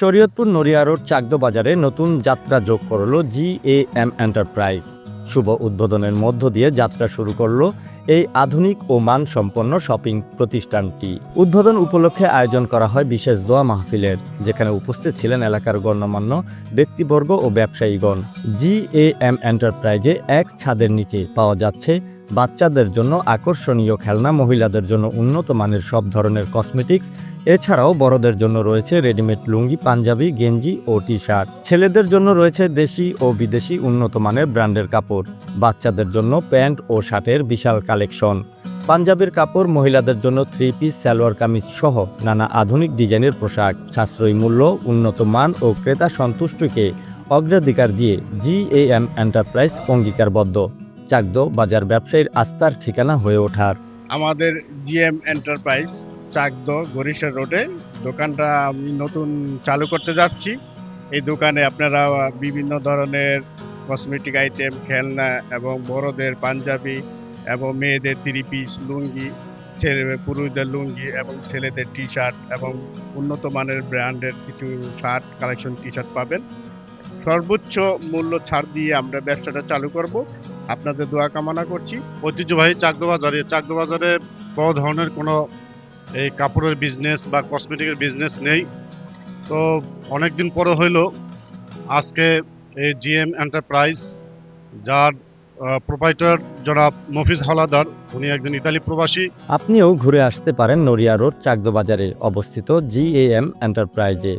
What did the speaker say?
শরীয়তপুর নড়িয়া road চাকদো বাজারে নতুন যাত্রা যোগ করল জি এ এম এন্টারপ্রাইজ। শুভ উদ্বোধনের মধ্য দিয়ে যাত্রা শুরু করল এই আধুনিক ও মানসম্পন্ন শপিং প্রতিষ্ঠানটি। উদ্বোধন উপলক্ষে আয়োজন করা হয় বিশেষ দোয়া মাহফিলের, যেখানে উপস্থিত ছিলেন এলাকার গণ্যমান্য ব্যক্তিবর্গ ও ব্যবসায়ীগণ। জি এ এম এন্টারপ্রাইজে এক ছাদের নিচে পাওয়া যাচ্ছে বাচ্চাদের জন্য আকর্ষণীয় খেলনা, মহিলাদের জন্য উন্নত মানের সব ধরনের কসমেটিক্স এছাড়াও বড়দের জন্য রয়েছে রেডিমেড লুঙ্গি, পাঞ্জাবি, গেঞ্জি ও টি শার্ট ছেলেদের জন্য রয়েছে দেশি ও বিদেশি উন্নত মানের ব্র্যান্ডের কাপড়। বাচ্চাদের জন্য প্যান্ট ও শার্টের বিশাল কালেকশন। পাঞ্জাবের কাপড় মহিলাদের জন্য থ্রি পিস সালোয়ার কামিজ সহ নানা আধুনিক ডিজাইনের পোশাক। সাশ্রয়ী মূল্য, উন্নত মান ও ক্রেতা সন্তুষ্টিকে অগ্রাধিকার দিয়ে জিএএম এন্টারপ্রাইজ অঙ্গীকারবদ্ধ। চাকদ বাজার ব্যবসায়ীর আস্থার ঠিকানা হয়ে ওঠার। আমাদের জিএম এন্টারপ্রাইজ চাকদ গরিষা রোডে। দোকানটা আমি নতুন চালু করতে যাচ্ছি। এই দোকানে আপনারা বিভিন্ন ধরনের কসমেটিক আইটেম খেলনা এবং বড়দের পাঞ্জাবি এবং মেয়েদের থ্রি পিস লুঙ্গি, ছেলে পুরুষদের লুঙ্গি এবং ছেলেদের টি শার্ট এবং উন্নত মানের ব্র্যান্ডের কিছু শার্ট কালেকশন টি শার্ট পাবেন। সর্বোচ্চ মূল্য ছাড় দিয়ে আমরা ব্যবসাটা চালু করব। আপনাদের দোয়া কামনা করছি। ঐতিহ্যবাহী চাকদো বাজারে চাকদো বাজারে ধরনের কোনো এই কাপড়ের বিজনেস বা কসমেটিকের বিজনেস নেই। তো অনেক দিন পরে হইল, আজকে এই জিএম এন্টারপ্রাইজ যার প্রোপাইটার জনাব মফিজ হাওলাদার উনি একজন ইতালি প্রবাসী। আপনিও ঘুরে আসতে পারেন নড়িয়া রোড চাকদো বাজারে অবস্থিত জিএএম এন্টারপ্রাইজে